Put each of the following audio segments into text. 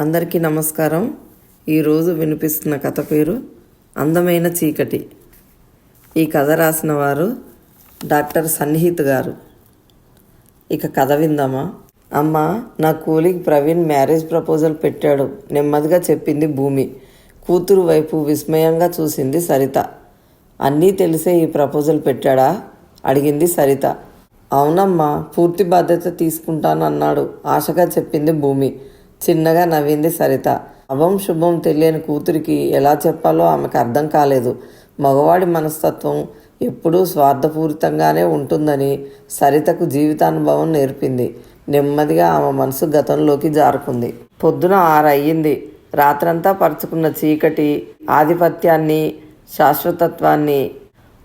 అందరికీ నమస్కారం. ఈరోజు వినిపిస్తున్న కథ పేరు అందమైన చీకటి. ఈ కథ రాసిన వారు డాక్టర్ సన్నిహిత్ గారు. ఇక కథ విందామా? అమ్మ నా కూలికి ప్రవీణ్ మ్యారేజ్ ప్రపోజల్ పెట్టాడు. నెమ్మదిగా చెప్పింది భూమి. కూతురు వైపు విస్మయంగా చూసింది సరిత. అన్నీ తెలిసే ఈ ప్రపోజల్ పెట్టాడా? అడిగింది సరిత. అవునమ్మా పూర్తి బాధ్యత తీసుకుంటానన్నాడు. ఆశగా చెప్పింది భూమి. చిన్నగా నవ్వింది సరిత. అభం శుభం తెలియని కూతురికి ఎలా చెప్పాలో ఆమెకు అర్థం కాలేదు. మగవాడి మనస్తత్వం ఎప్పుడూ స్వార్థపూరితంగానే ఉంటుందని సరితకు జీవితానుభవం నేర్పింది. నెమ్మదిగా ఆమె మనసు గతంలోకి జారుకుంది. పొద్దున ఆరయ్యింది. రాత్రంతా పరుచుకున్న చీకటి ఆధిపత్యాన్ని శాశ్వతత్వాన్ని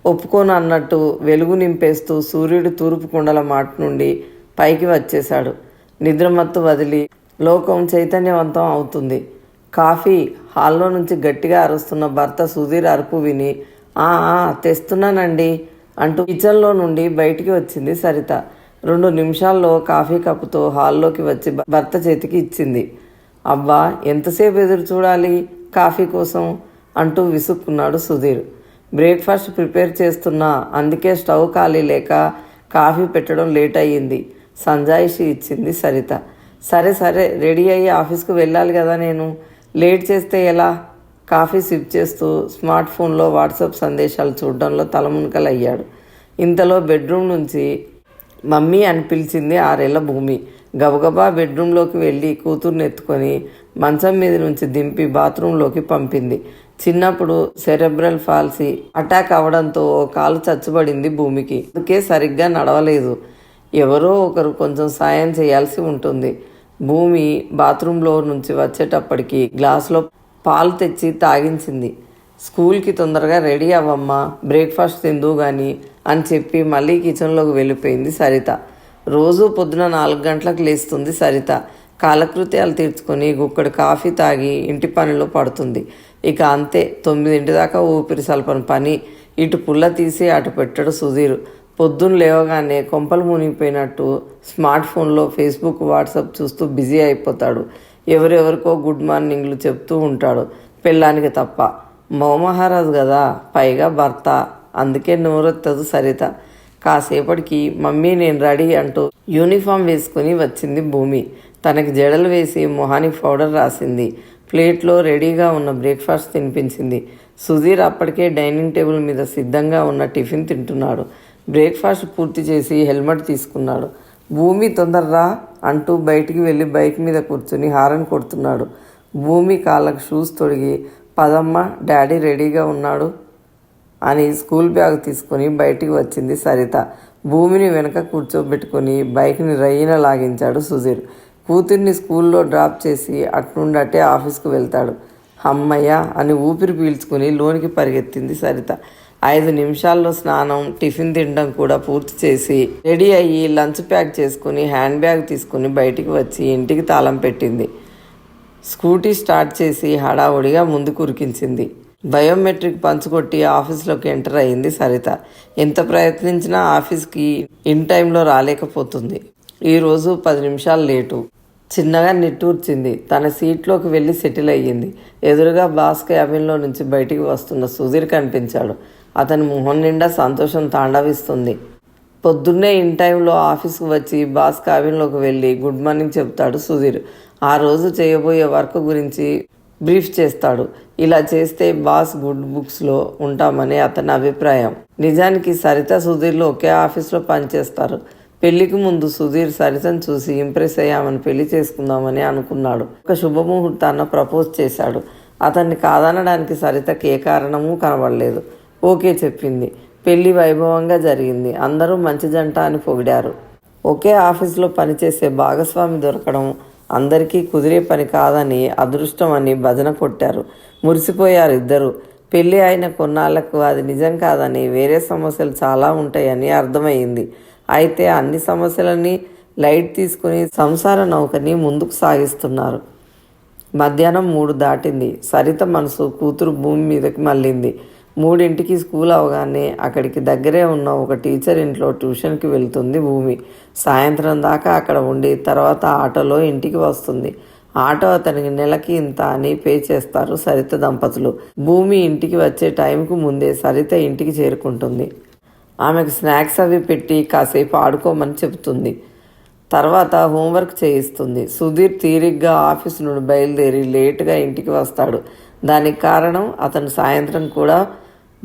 ఒప్పుకోను అన్నట్టు వెలుగు నింపేస్తూ సూర్యుడు తూర్పు కుండల మాట నుండి పైకి వచ్చేశాడు. నిద్రమత్తు వదిలి లోకం చైతన్యవంతం అవుతుంది. కాఫీ హాల్లో నుంచి గట్టిగా అరుస్తున్న భర్త సుధీర్ అరుపు విని ఆ తెస్తున్నానండి అంటూ కిచెన్లో నుండి బయటికి వచ్చింది సరిత. రెండు నిమిషాల్లో కాఫీ కప్పుతో హాల్లోకి వచ్చి భర్త చేతికి ఇచ్చింది. అబ్బా ఎంతసేపు ఎదురు చూడాలి కాఫీ కోసం? అంటూ విసుక్కున్నాడు సుధీర్. బ్రేక్ఫాస్ట్ ప్రిపేర్ చేస్తున్నా అందుకే స్టవ్ ఖాళీ లేక కాఫీ పెట్టడం లేట్ అయ్యింది సంజాయిషి ఇచ్చింది సరిత. సరే సరే రెడీ అయ్యి ఆఫీస్కు వెళ్ళాలి కదా నేను. లేట్ చేస్తే ఎలా? కాఫీ సిప్ చేస్తూ స్మార్ట్ ఫోన్లో వాట్సాప్ సందేశాలు చూడడంలో తలమునకలయ్యాడు ఇంతలో బెడ్రూమ్ నుంచి మమ్మీ అని పిలిచింది ఆరేళ్ళ భూమి. గబగబా బెడ్రూమ్లోకి వెళ్ళి కూతుర్ని ఎత్తుకొని మంచం మీద నుంచి దింపి బాత్రూంలోకి పంపింది. చిన్నప్పుడు సెరెబ్రల్ ఫాల్సీ అటాక్ అవడంతో ఓ కాలు చచ్చుబడింది భూమికి. అందుకే సరిగ్గా నడవలేదు. ఎవరో ఒకరు కొంచెం సాయం చేయాల్సి ఉంటుంది. భూమి బాత్రూంలో నుంచి వచ్చేటప్పటికి గ్లాసులో పాలు తెచ్చి తాగించింది. స్కూల్కి తొందరగా రెడీ అవ్వమ్మా బ్రేక్ఫాస్ట్ తిందు కానీ అని చెప్పి మళ్ళీ కిచెన్లోకి వెళ్ళిపోయింది సరిత. రోజు పొద్దున నాలుగు గంటలకు లేస్తుంది సరిత. కాలకృత్యాలు తీర్చుకొని గుక్కడు కాఫీ తాగి ఇంటి పనిలో పడుతుంది. ఇక అంతే తొమ్మిదింటి దాకా ఊపిరి సల్పని పని. ఇటు పుల్ల తీసి అటు పెట్టడు సుధీర్. పొద్దున్న లేవగానే కొంపలు మునిగిపోయినట్టు స్మార్ట్ ఫోన్లో ఫేస్బుక్ వాట్సాప్ చూస్తూ బిజీ అయిపోతాడు. ఎవరెవరికో గుడ్ మార్నింగ్లు చెప్తూ ఉంటాడు. పెళ్ళానికి తప్ప. మౌమహారాజు కదా పైగా భర్త. అందుకే నోరెత్తదు సరిత. కాసేపటికి మమ్మీ నేను రెడీ అంటూ యూనిఫామ్ వేసుకుని వచ్చింది భూమి. తనకి జడలు వేసి మొహానికి పౌడర్ రాసింది. ప్లేట్లో రెడీగా ఉన్న బ్రేక్ఫాస్ట్ తినిపించింది. సుధీర్ అప్పటికే డైనింగ్ టేబుల్ మీద సిద్ధంగా ఉన్న టిఫిన్ తింటున్నాడు. బ్రేక్ఫాస్ట్ పూర్తి చేసి హెల్మెట్ తీసుకున్నాడు. భూమి తొందరరా అంటూ బయటికి వెళ్ళి బైక్ మీద కూర్చుని హారన్ కొడుతున్నాడు. భూమి కాళ్ళకు షూస్ తొడిగి పదమ్మ డాడీ రెడీగా ఉన్నాడు అని స్కూల్ బ్యాగ్ తీసుకొని బయటికి వచ్చింది సరిత. భూమిని వెనక కూర్చోబెట్టుకొని బైక్ని రయ్యన లాగించాడు సుధీర్. కూతుర్ని స్కూల్లో డ్రాప్ చేసి అట్నుండి అట్టే ఆఫీస్కు వెళ్తాడు. అమ్మయ్య అని ఊపిరి పీల్చుకుని లోనికి పరిగెత్తింది సరిత. ఐదు నిమిషాల్లో స్నానం టిఫిన్ తినడం కూడా పూర్తి చేసి రెడీ అయ్యి లంచ్ ప్యాక్ చేసుకుని హ్యాండ్ బ్యాగ్ తీసుకుని బయటికి వచ్చి ఇంటికి తాళం పెట్టింది. స్కూటీ స్టార్ట్ చేసి హడావుడిగా ముందుకు ఉరికించింది. బయోమెట్రిక్ పంచుకొట్టి ఆఫీస్లోకి ఎంటర్ అయింది సరిత. ఎంత ప్రయత్నించినా ఆఫీస్కి ఇన్ టైంలో రాలేకపోతుంది. ఈరోజు పది నిమిషాలు లేటు. చిన్నగా నిట్టూర్చింది. తన సీట్లోకి వెళ్ళి సెటిల్ అయ్యింది. ఎదురుగా బాస్ క్యాబిన్లో నుంచి బయటికి వస్తున్న సుధీర్ కనిపించాడు. అతని మొహం నిండా సంతోషం తాండవిస్తుంది. పొద్దున్నే ఇన్ టైంలో ఆఫీస్కి వచ్చి బాస్ క్యాబిన్లోకి వెళ్ళి గుడ్ మార్నింగ్ చెప్తాడు సుధీర్. ఆ రోజు చేయబోయే వర్క్ గురించి బ్రీఫ్ చేస్తాడు. ఇలా చేస్తే బాస్ గుడ్ బుక్స్లో ఉంటామని అతని అభిప్రాయం. నిజానికి సరిత సుధీర్లు ఒకే ఆఫీస్లో పనిచేస్తారు పెళ్ళికి ముందు సుధీర్ సరితను చూసి ఇంప్రెస్ అయ్యామని పెళ్ళి చేసుకుందామని అనుకున్నాడు. ఒక శుభముహూర్తాన్న ప్రపోజ్ చేశాడు. అతన్ని కాదనడానికి సరితకి ఏ కారణము కనబడలేదు. ఓకే చెప్పింది. పెళ్ళి వైభవంగా జరిగింది. అందరూ మంచి జంట అని పొగిడారు. ఒకే ఆఫీస్లో పనిచేసే భాగస్వామి దొరకడం అందరికీ కుదిరే పని కాదని అదృష్టం అని భజన కొట్టారు. మురిసిపోయారు ఇద్దరు. పెళ్ళి అయిన కొన్నాళ్ళకు అది నిజం కాదని వేరే సమస్యలు చాలా ఉంటాయని అర్థమైంది. అయితే అన్ని సమస్యలని లైట్ తీసుకుని సంసార నౌకని ముందుకు సాగిస్తున్నారు. మధ్యాహ్నం మూడు దాటింది. సరిత మనసు కూతురు భూమి మీదకి మళ్ళింది. మూడింటికి స్కూల్ అవగానే అక్కడికి దగ్గరే ఉన్న ఒక టీచర్ ఇంట్లో ట్యూషన్కి వెళ్తుంది భూమి. సాయంత్రం దాకా అక్కడ ఉండి తర్వాత ఆటోలో ఇంటికి వస్తుంది. ఆటో అతనికి నెలకి ఇంత అని పే చేస్తారు సరిత దంపతులు. భూమి ఇంటికి వచ్చే టైంకు ముందే సరిత ఇంటికి చేరుకుంటుంది. ఆమెకు స్నాక్స్ అవి పెట్టి కాసేపు ఆడుకోమని చెబుతుంది. తర్వాత హోంవర్క్ చేయిస్తుంది. సుధీర్ తీరిగ్గా ఆఫీస్ నుండి బయలుదేరి లేటుగా ఇంటికి వస్తాడు. దానికి కారణం అతను సాయంత్రం కూడా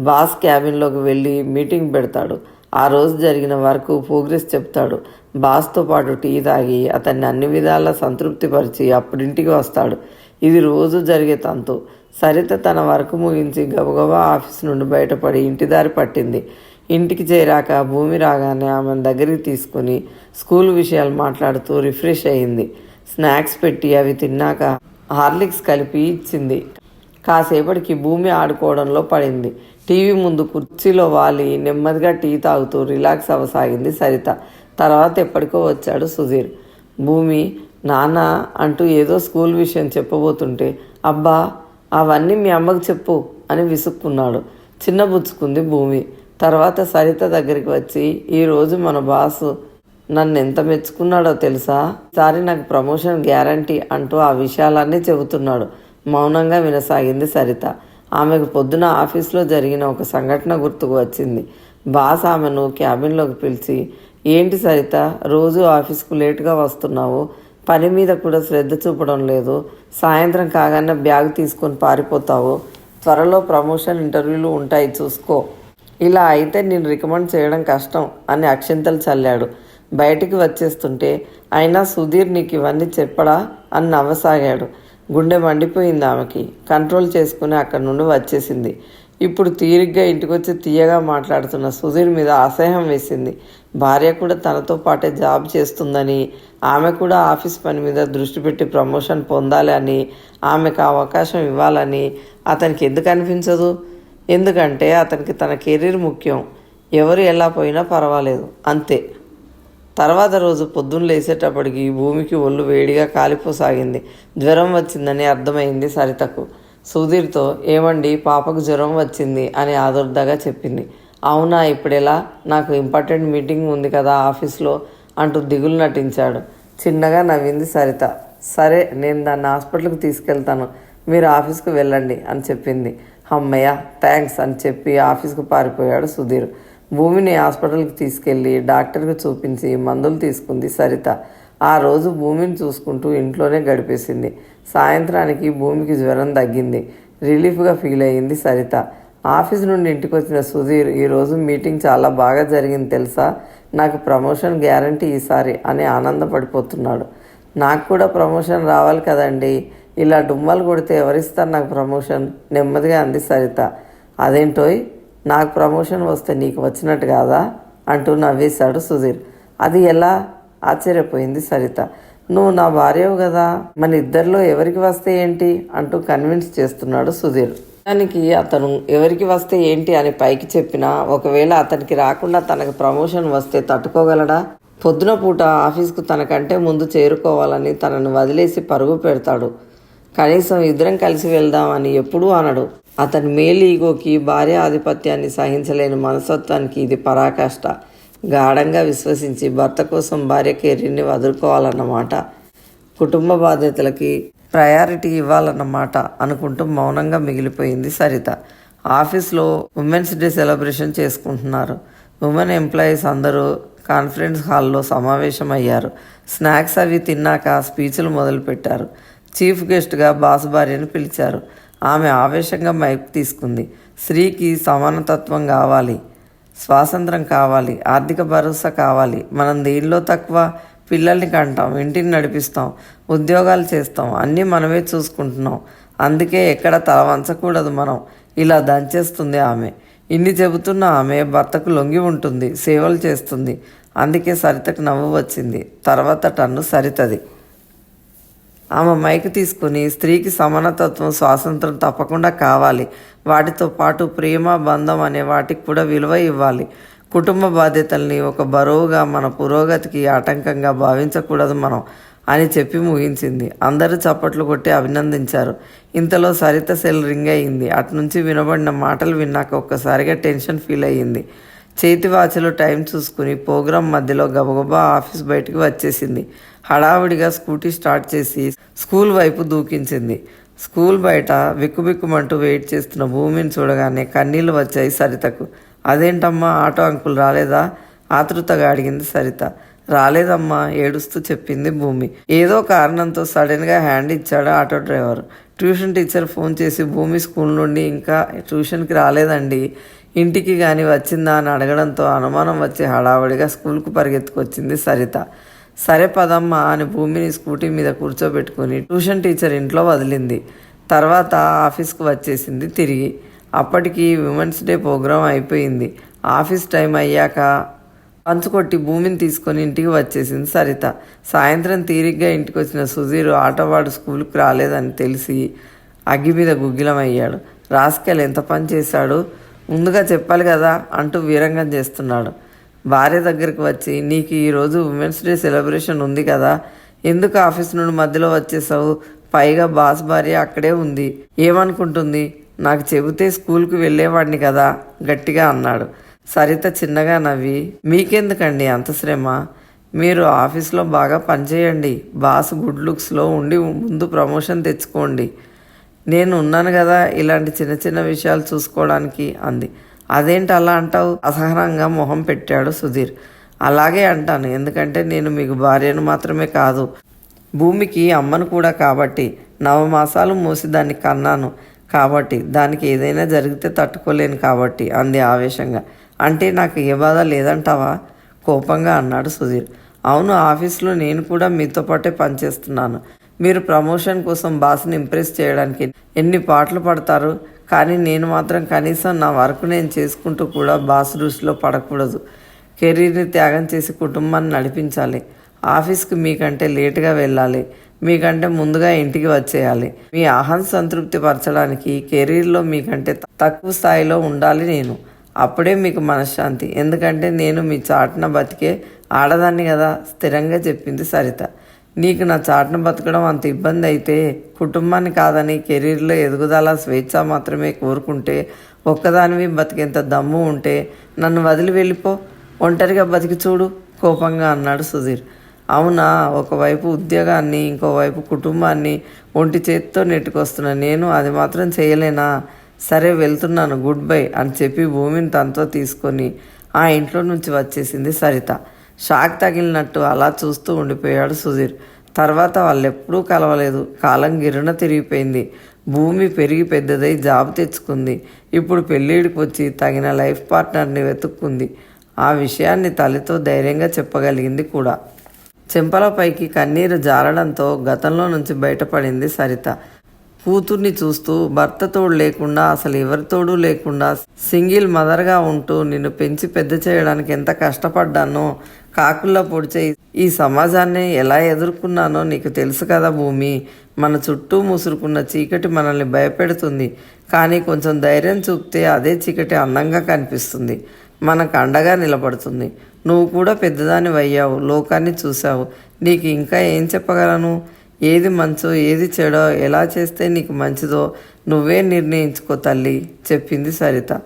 బాస్ క్యాబిన్లోకి వెళ్ళి మీటింగ్ పెడతాడు. ఆ రోజు జరిగిన వరకు ప్రోగ్రెస్ చెప్తాడు. బాస్తో పాటు టీ తాగి అతన్ని అన్ని విధాలా సంతృప్తిపరిచి అప్పుడింటికి వస్తాడు. ఇది రోజు జరిగే తంతు. సరిత తన వర్క్ ముగించి గబగబా ఆఫీస్ నుండి బయటపడి ఇంటి దారి పట్టింది. ఇంటికి చేరాక భూమి రాగానే ఆమెను దగ్గరికి తీసుకుని స్కూల్ విషయాలు మాట్లాడుతూ రిఫ్రెష్ అయింది. స్నాక్స్ పెట్టి అవి తిన్నాక హార్లిక్స్ కలిపి ఇచ్చింది. కాసేపటికి భూమి ఆడుకోవడంలో పడింది. టీవీ ముందు కుర్చీలో వాలి నెమ్మదిగా టీ తాగుతూ రిలాక్స్ అవ్వసాగింది సరిత. తర్వాత ఎప్పటికో వచ్చాడు సుధీర్. భూమి నాన్న అంటూ ఏదో స్కూల్ విషయం చెప్పబోతుంటే అబ్బా అవన్నీ మీ అమ్మకు చెప్పు అని విసుక్కున్నాడు. చిన్నబుచ్చుకుంది భూమి. తర్వాత సరిత దగ్గరికి వచ్చి ఈరోజు మన బాసు నన్ను ఎంత మెచ్చుకున్నాడో తెలుసా? ఈసారి నాకు ప్రమోషన్ గ్యారంటీ అంటూ ఆ విషయాలన్నీ చెబుతున్నాడు. మౌనంగా వినసాగింది సరిత. ఆమెకు పొద్దున ఆఫీస్లో జరిగిన ఒక సంఘటన గుర్తుకు వచ్చింది. బాస్ ఆమెను క్యాబిన్లోకి పిలిచి ఏంటి సరిత రోజు ఆఫీస్కు లేటుగా వస్తున్నావు. పని మీద కూడా శ్రద్ధ చూపడం లేదు. సాయంత్రం కాగానే బ్యాగ్ తీసుకొని పారిపోతావు. త్వరలో ప్రమోషన్ ఇంటర్వ్యూలు ఉంటాయి చూసుకో. ఇలా అయితే నేను రికమెండ్ చేయడం కష్టం అని అక్షింతలు చల్లాడు. బయటికి వచ్చేస్తుంటే అయినా సుధీర్ నీకు ఇవన్నీ చెప్పడా? అని నవ్వసాగాడు. గుండె మండిపోయింది ఆమెకి. కంట్రోల్ చేసుకుని అక్కడి నుండి వచ్చేసింది. ఇప్పుడు తీరిగ్గా ఇంటికొచ్చి తీయగా మాట్లాడుతున్న సుధీర్ మీద అసహ్యం వేసింది. భార్య కూడా తనతో పాటే జాబ్ చేస్తుందని ఆమె కూడా ఆఫీస్ పని మీద దృష్టి పెట్టి ప్రమోషన్ పొందాలి అని ఆమెకు అవకాశం ఇవ్వాలని అతనికి ఎందుకు అనిపించదు? ఎందుకంటే అతనికి తన కెరీర్ ముఖ్యం. ఎవరు ఎలా పోయినా పర్వాలేదు. అంతే. తర్వాత రోజు పొద్దున్న లేసేటప్పటికి భూమికి ఒళ్ళు వేడిగా కాలిపోసాగింది. జ్వరం వచ్చిందని అర్థమైంది సరితకు. సుధీర్తో ఏమండి పాపకు జ్వరం వచ్చింది అని ఆదుర్దగా చెప్పింది. అవునా ఇప్పుడెలా? నాకు ఇంపార్టెంట్ మీటింగ్ ఉంది కదా ఆఫీస్లో అంటూ దిగులు నటించాడు. చిన్నగా నవ్వింది సరిత. సరే నేను దాన్ని హాస్పిటల్కి తీసుకెళ్తాను. మీరు ఆఫీస్కి వెళ్ళండి అని చెప్పింది. అమ్మయ్య థ్యాంక్స్ అని చెప్పి ఆఫీస్కు పారిపోయాడు సుధీర్. భూమిని హాస్పిటల్కి తీసుకెళ్ళి డాక్టర్కి చూపించి మందులు తీసుకుంది సరిత. ఆ రోజు భూమిని చూసుకుంటూ ఇంట్లోనే గడిపేసింది. సాయంత్రానికి భూమికి జ్వరం తగ్గింది. రిలీఫ్గా ఫీల్ అయ్యింది సరిత. ఆఫీస్ నుండి ఇంటికి వచ్చిన సుధీర్ ఈరోజు మీటింగ్ చాలా బాగా జరిగింది తెలుసా? నాకు ప్రమోషన్ గ్యారంటీ ఈసారి అని ఆనందపడిపోతున్నాడు. నాకు కూడా ప్రమోషన్ రావాలి కదండి. ఇలా డుమ్మలు కొడితే ఎవరిస్తారు నాకు ప్రమోషన్? నెమ్మదిగా అంది సరిత. అదేంటోయ్? నాకు ప్రమోషన్ వస్తే నీకు వచ్చినట్టు కాదా? అంటూ నవ్వేశాడు సుధీర్. అది ఎలా? ఆశ్చర్యపోయింది సరిత. నువ్వు నా భార్యవు కదా? మన ఇద్దరిలో ఎవరికి వస్తే ఏంటి? అంటూ కన్విన్స్ చేస్తున్నాడు సుధీర్. దానికి అతను ఎవరికి వస్తే ఏంటి అని పైకి చెప్పినా ఒకవేళ అతనికి రాకుండా తనకు ప్రమోషన్ వస్తే తట్టుకోగలడా? పొద్దున పూట ఆఫీస్కు తనకంటే ముందు చేరుకోవాలని తనను వదిలేసి పరుగు పెడతాడు. కనీసం ఇద్దరం కలిసి వెళ్దామని ఎప్పుడూ అనడు. అతని మేలు ఈగోకి భార్య ఆధిపత్యాన్ని సహించలేని మనసత్వానికి ఇది పరాకాష్ట. గాఢంగా విశ్వసించి భర్త కోసం భార్య కెరీర్ని వదులుకోవాలన్నమాట. కుటుంబ బాధ్యతలకి ప్రయారిటీ ఇవ్వాలన్నమాట అనుకుంటూ మౌనంగా మిగిలిపోయింది సరిత. ఆఫీస్లో ఉమెన్స్ డే సెలబ్రేషన్ చేసుకుంటున్నారు. ఉమెన్ ఎంప్లాయీస్ అందరూ కాన్ఫరెన్స్ హాల్లో సమావేశమయ్యారు. స్నాక్స్ అవి తిన్నాక స్పీచ్లు మొదలుపెట్టారు. చీఫ్ గెస్ట్గా బాస్ భార్యను పిలిచారు. ఆమె ఆవేశంగా మైక్ తీసుకుంది. స్త్రీకి సమానతత్వం కావాలి. స్వాతంత్రం కావాలి. ఆర్థిక భరోసా కావాలి. మనం దేనిలో తక్కువ? పిల్లల్ని కంటాం ఇంటిని నడిపిస్తాం ఉద్యోగాలు చేస్తాం అన్నీ మనమే చూసుకుంటున్నాం. అందుకే ఎక్కడ తల వంచకూడదు మనం. ఇలా దంచేస్తుంది ఆమె. ఇన్ని చెబుతున్న ఆమె భర్తకు లొంగి ఉంటుంది సేవలు చేస్తుంది. అందుకే సరితకు నవ్వు వచ్చింది. తర్వాత టన్ను సరితది. ఆమె మైక్ తీసుకుని స్త్రీకి సమానతత్వం స్వాతంత్రం తప్పకుండా కావాలి. వాటితో పాటు ప్రేమ బంధం అనే వాటికి కూడా విలువ ఇవ్వాలి. కుటుంబ బాధ్యతల్ని ఒక బరువుగా మన పురోగతికి ఆటంకంగా భావించకూడదు మనం అని చెప్పి ముగించింది. అందరూ చప్పట్లు కొట్టి అభినందించారు. ఇంతలో సరిత సెల్ రింగ్ అయింది. అటునుంచి వినబడిన మాటలు విన్నాక ఒక్కసారిగా టెన్షన్ ఫీల్ అయ్యింది. చేతివాచలో టైం చూసుకుని ప్రోగ్రాం మధ్యలో గబగబా ఆఫీస్ బయటికి వచ్చేసింది. హడావుడిగా స్కూటీ స్టార్ట్ చేసి స్కూల్ వైపు దూకించింది. స్కూల్ బయట విక్కుబిక్కుమంటూ వెయిట్ చేస్తున్న భూమిని చూడగానే కన్నీళ్ళు వచ్చాయి సరితకు. అదేంటమ్మా ఆటో అంకుల్ రాలేదా? ఆతృతగా అడిగింది సరిత. రాలేదమ్మా ఏడుస్తూ చెప్పింది భూమి. ఏదో కారణంతో సడన్గా హ్యాండ్ ఇచ్చాడు auto driver. Tuition teacher phone చేసి భూమి స్కూల్ నుండి ఇంకా ట్యూషన్కి రాలేదండి. ఇంటికి కానీ వచ్చిందా? అని అడగడంతో అనుమానం వచ్చి హడావడిగా స్కూల్కు పరిగెత్తుకొచ్చింది సరిత. సరే పదమ్మా అని భూమిని స్కూటీ మీద కూర్చోబెట్టుకుని ట్యూషన్ టీచర్ ఇంట్లో వదిలింది. తర్వాత ఆఫీస్కు వచ్చేసింది తిరిగి. అప్పటికి విమెన్స్ డే ప్రోగ్రాం అయిపోయింది. ఆఫీస్ టైం అయ్యాక పంచుకొట్టి భూమిని తీసుకొని ఇంటికి వచ్చేసింది సరిత. సాయంత్రం తీరిగ్గా ఇంటికి వచ్చిన సుధీర్ ఆటవాడు స్కూల్కి రాలేదని తెలిసి అగ్గి మీద గుగ్గిలమయ్యాడు. రాస్కెల్ ఎంత పని చేశాడు? ముందుగా చెప్పాలి కదా అంటూ వీరంగం చేస్తున్నాడు. భార్య దగ్గరికి వచ్చి నీకు ఈరోజు ఉమెన్స్ డే సెలబ్రేషన్ ఉంది కదా. ఎందుకు ఆఫీస్ నుండి మధ్యలో వచ్చేసావు? పైగా బాస్ భార్య అక్కడే ఉంది. ఏమనుకుంటుంది? నాకు చెబితే స్కూల్కి వెళ్ళేవాడిని కదా గట్టిగా అన్నాడు. సరిత చిన్నగా నవ్వి మీకెందుకండి అంత శ్రమ? మీరు ఆఫీస్లో బాగా పనిచేయండి. బాస్ గుడ్ లుక్స్లో ఉండి ముందు ప్రమోషన్ తెచ్చుకోండి. నేను ఉన్నాను కదా ఇలాంటి చిన్న చిన్న విషయాలు చూసుకోవడానికి అంది. అదేంటి అలా అంటావు? అసహనంగా మొహం పెట్టాడు సుధీర్. అలాగే అంటాను. ఎందుకంటే నేను మీకు భార్యను మాత్రమే కాదు. భూమికి అమ్మను కూడా కాబట్టి. నవమాసాలు మూసి దాన్ని కన్నాను కాబట్టి. దానికి ఏదైనా జరిగితే తట్టుకోలేను కాబట్టి అంది ఆవేశంగా. అంటే నాకు ఏ బాధ లేదంటావా? కోపంగా అన్నాడు సుధీర్. అవును ఆఫీస్లో నేను కూడా మీతో పాటే పనిచేస్తున్నాను మీరు ప్రమోషన్ కోసం బాస్ని ఇంప్రెస్ చేయడానికి ఎన్ని పాటలు పడతారు? కానీ నేను మాత్రం కనీసం నా వర్క్ నేను చేసుకుంటూ కూడా బాస్ దృష్టిలో పడకూడదు. కెరీర్ని త్యాగం చేసి కుటుంబాన్ని నడిపించాలి. ఆఫీస్కి మీకంటే లేటుగా వెళ్ళాలి. మీకంటే ముందుగా ఇంటికి వచ్చేయాలి. మీ అహం సంతృప్తి పరచడానికి కెరీర్లో మీకంటే తక్కువ స్థాయిలో ఉండాలి నేను. అప్పుడే మీకు మనశ్శాంతి. ఎందుకంటే నేను మీ చాటున బతికే ఆడదాన్ని కదా స్థిరంగా చెప్పింది సరిత. నీకు నా చాటున బతకడం అంత ఇబ్బంది అయితే కుటుంబాన్ని కాదని కెరీర్లో ఎదుగుదల స్వేచ్ఛ మాత్రమే కోరుకుంటే ఒక్కదానివి బతికేంత దమ్ము ఉంటే నన్ను వదిలి వెళ్ళిపో. ఒంటరిగా బతికి చూడు కోపంగా అన్నాడు సుధీర్. అవునా ఒకవైపు ఉద్యోగాన్ని ఇంకోవైపు కుటుంబాన్ని ఒంటి చేతితో నెట్టుకొస్తున్నా నేను అది మాత్రం చేయలేనా? సరే వెళ్తున్నాను గుడ్ బై అని చెప్పి భూమిని తనతో తీసుకొని ఆ ఇంట్లో నుంచి వచ్చేసింది సరిత. షాక్ తగిలినట్టు అలా చూస్తూ ఉండిపోయాడు సుధీర్. తర్వాత వాళ్ళెప్పుడూ కలవలేదు. కాలం గిరున తిరిగిపోయింది. భూమి పెరిగి పెద్దదై జాబ్ తెచ్చుకుంది. ఇప్పుడు పెళ్ళిడికి వచ్చి తగిన లైఫ్ పార్ట్నర్ని వెతుక్కుంది. ఆ విషయాన్ని తల్లితో ధైర్యంగా చెప్పగలిగింది కూడా. చెంపలపైకి కన్నీరు జారడంతో గతంలో నుంచి బయటపడింది సరిత. కూతుర్ని చూస్తూ భర్త తోడు లేకుండా అసలు ఎవరితోడు లేకుండా సింగిల్ మదర్గా ఉంటూ నిన్ను పెంచి పెద్ద చేయడానికి ఎంత కష్టపడ్డానో కాకుల్లో పొడిచే ఈ సమాజాన్ని ఎలా ఎదుర్కొన్నానో నీకు తెలుసు కదా భూమి. మన చుట్టూ ముసురుకున్న చీకటి మనల్ని భయపెడుతుంది కానీ కొంచెం ధైర్యం చూపితే అదే చీకటి అందంగా కనిపిస్తుంది. మనకు అండగా నిలబడుతుంది. నువ్వు కూడా పెద్దదాని అయ్యావు లోకాన్ని చూసావు నీకు ఇంకా ఏం చెప్పగలను? ఏది మంచో ఏది చెడో ఎలా చేస్తే నీకు మంచిదో నువ్వే నిర్ణయించుకో తల్లి చెప్పింది సరిత.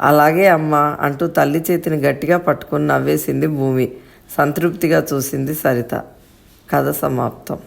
అలాగే అమ్మ అంటూ తల్లి చేతిని గట్టిగా పట్టుకుని నవ్వేసింది భూమి. సంతృప్తిగా చూసింది సరిత. కథ సమాప్తం.